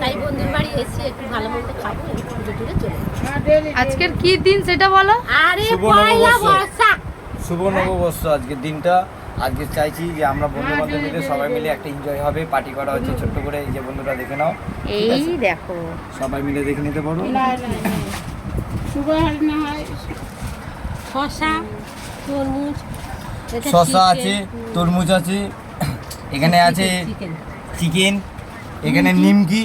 তাই বন্ধুর বাড়ি এসে একটু ভালো মন্দ খাব একটু পুজো চলে আজকের কি দিন সেটা বলো? আরে শুভ পয়লা বর্ষা শুভ নববর্ষ আজকের দিনটা। আজকে চাইছি যে আমরা বন্ধু বান্ধব মিলে সবাই মিলে একটা এনজয় হবে পার্টি করা হচ্ছে ছোট্ট করে এই যে বন্ধুরা দেখে নাও। এই দেখো। সবাই মিলে দেখে নিতে পারো। শশা তরমুজ শসা আছে তরমুজ আছে এখানে আছে চিকেন এখানে নিমকি?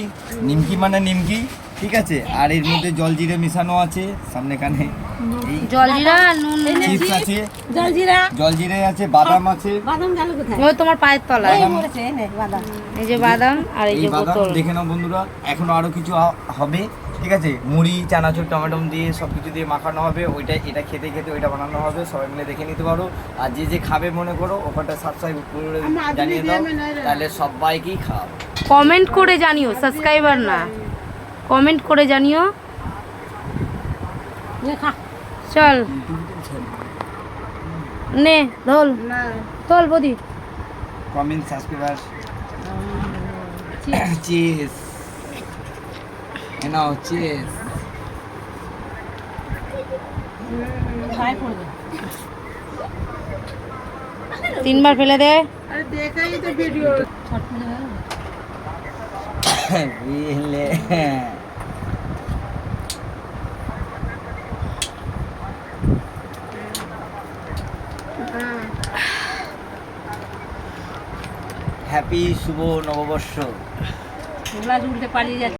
নিমকি মানে নিমকি ঠিক আছে? আর এর মধ্যে জলজিরে মেশানো আছে সামনে এখানে এই জলজিরা নুন চিপস আছে। জলজিরা জলজিরে আছে বাদাম আছে। বাদাম গেল কোথায়? ওই তোমার পায়ের তলায়। এই বাদাম। এই যে বাদাম আর এই এই যে বাদাম বোতল দেখে নাও বন্ধুরা এখনও আরও কিছু হবে ঠিক আছে? মুড়ি চানাচুর টমেটো দিয়ে সব কিছু দিয়ে মাখানো হবে ওইটা এটা খেতে খেতে ওইটা বানানো হবে সবাই মিলে দেখে নিতে পারো। আর যে যে খাবে মনে করো ওখানটা সাবস্ক্রাইব করে জানিয়ে দাও তাহলে সবাইকেই খাওয়াবো। কমেন্ট করে জানিও সাবস্ক্রাইবার না। কমেন্ট করে জানিও। চল। নে ধল। ধল বদি। Comment subscriber. চিজ নাও চিজ তিনবার ফেলে দে। ছট পুজো হয়ে গেল। বিলে হ্যাপি শুভ নববর্ষ গ্লাস উল্টে পালিয়ে যাচ্ছে